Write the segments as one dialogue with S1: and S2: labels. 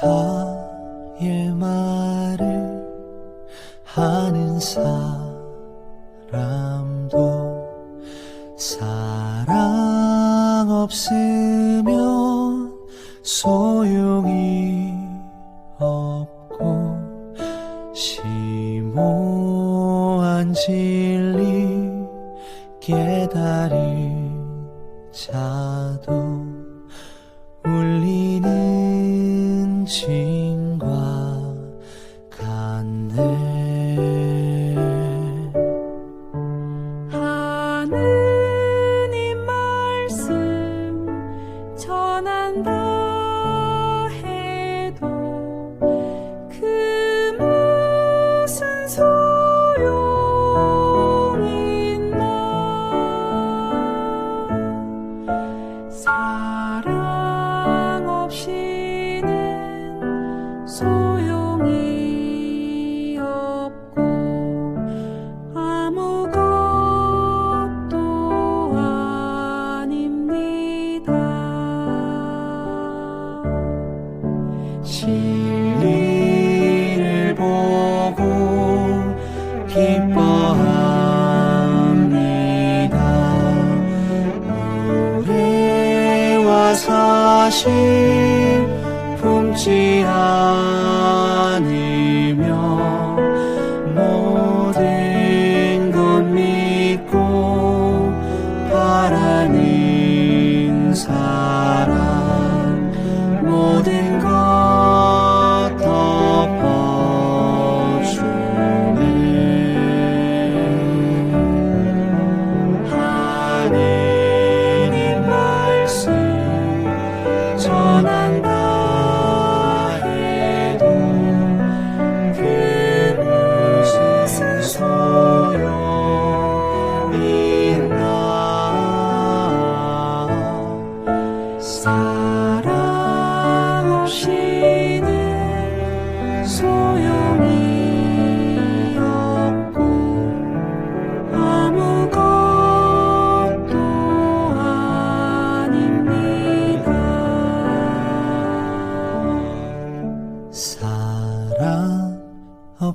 S1: 감사의 말을 하는 사람도 사랑 없으면 소용이 없고 심오한 진리 깨달은 자도 울리
S2: 소
S1: 사실 품지 않으며 모든 것 믿고 바라는 사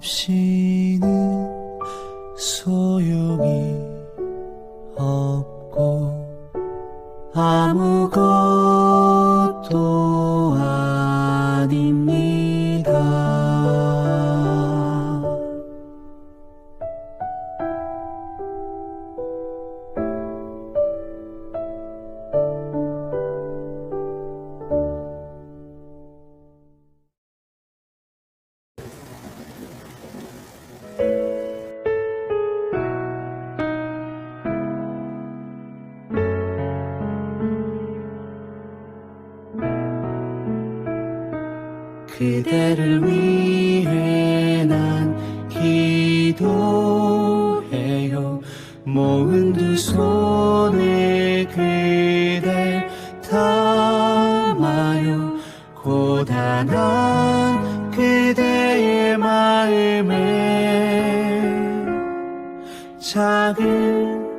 S1: 없 기도해요. 모은 두 손에 그댈 담아요. 고단한 그대의 마음에 작은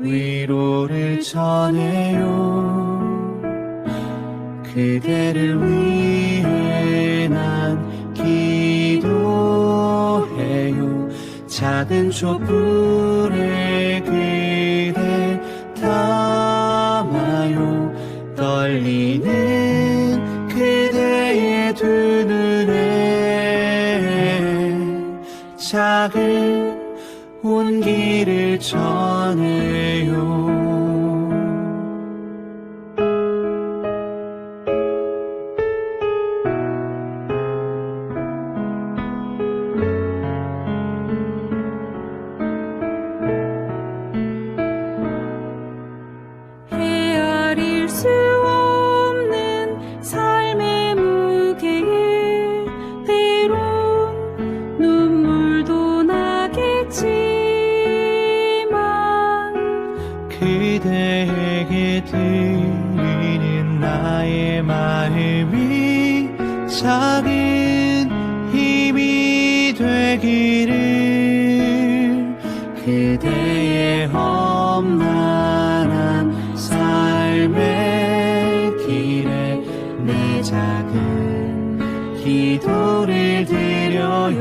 S1: 위로를 전해요. 그대를 위해 난 작은 촛불에 그대 담아요. 떨리는 그대의 두 눈에 작은 온기를 전 들리는 나의 마음이 작은 힘이 되기를 그대의 험난한 삶의 길에 내 작은 기도를 드려요.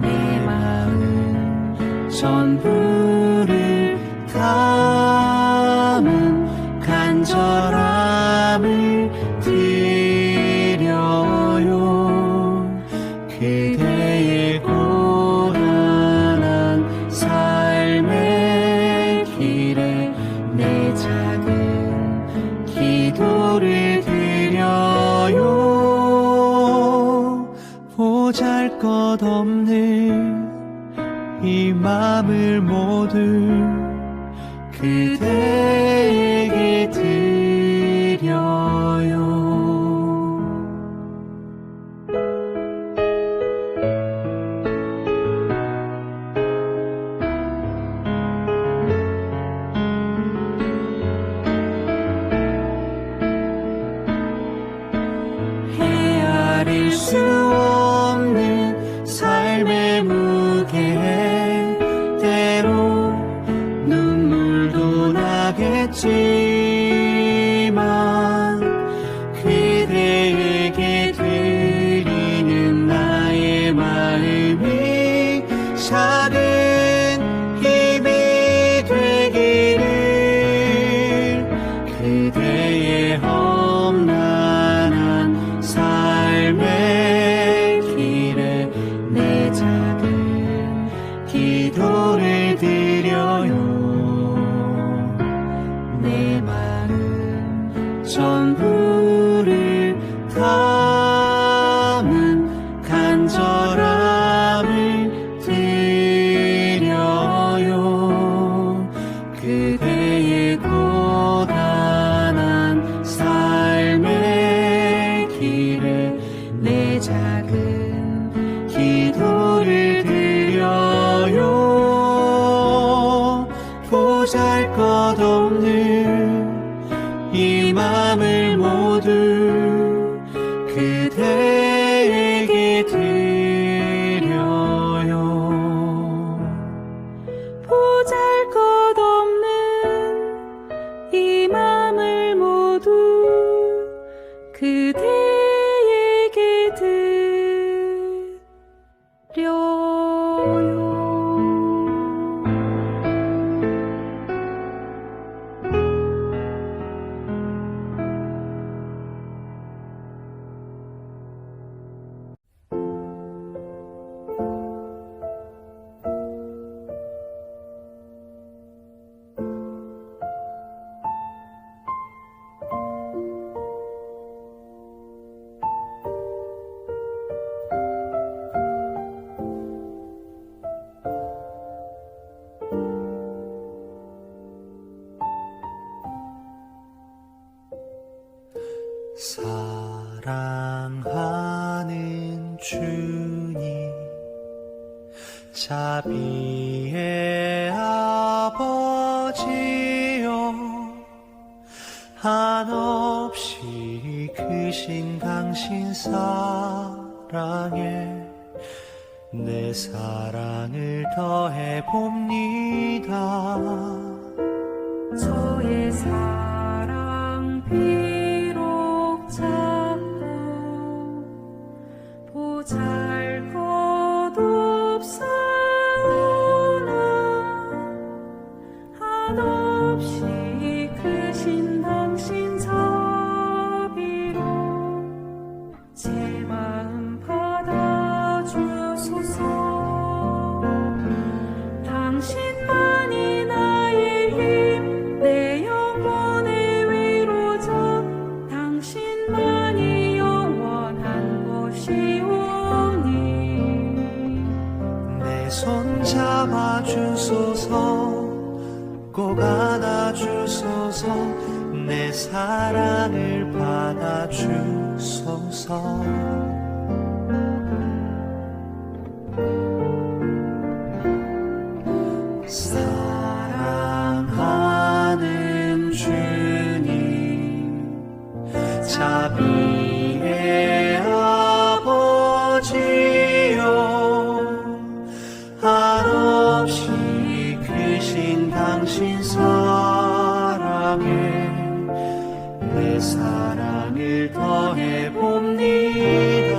S1: 내 마음 전부 기도를 드려요. 내 마음 전부를 담은 간절함을 드려요. 그대의 고단한 삶의 길에 내 작은 기도
S2: 一定。
S1: 사랑하는 주님 자비의 아버지요 한없이 크신 당신 사랑에 내 사랑을 더해 봅니다.
S2: 주소서.
S1: 사랑하는 주님 자비의 아버지요. 한없이 크신 당신 사랑에 내 사랑 더해 봅니다.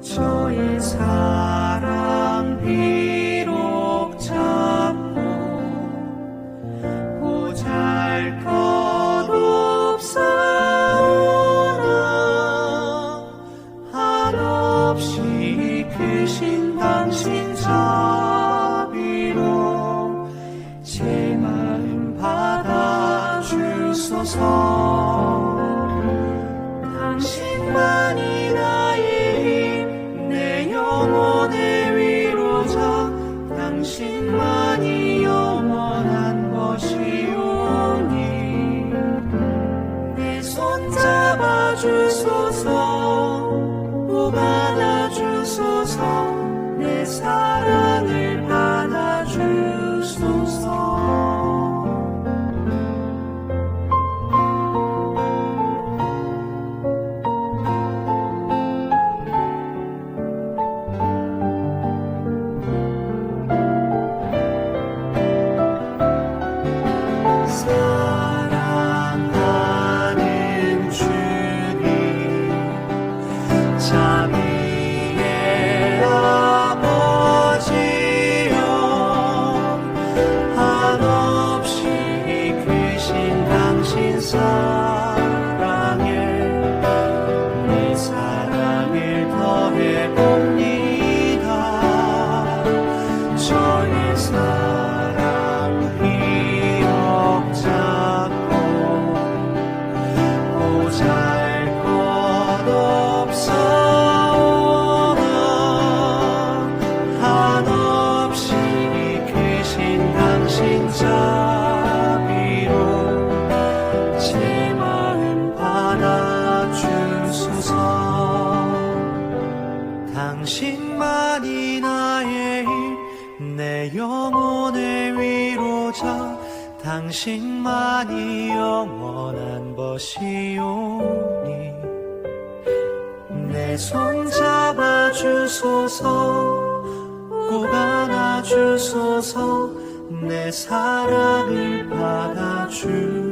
S1: 저의 사랑 비록 참고 보잘 것 없사오나 한없이 크신 손 잡아 주소서. 오가 사 당신만이 나의 일, 내 영혼의 위로자. 당신만이 영원한 것이오니. 내 손 잡아주소서 꼭 안아주소서. 내 사랑을 받아주소서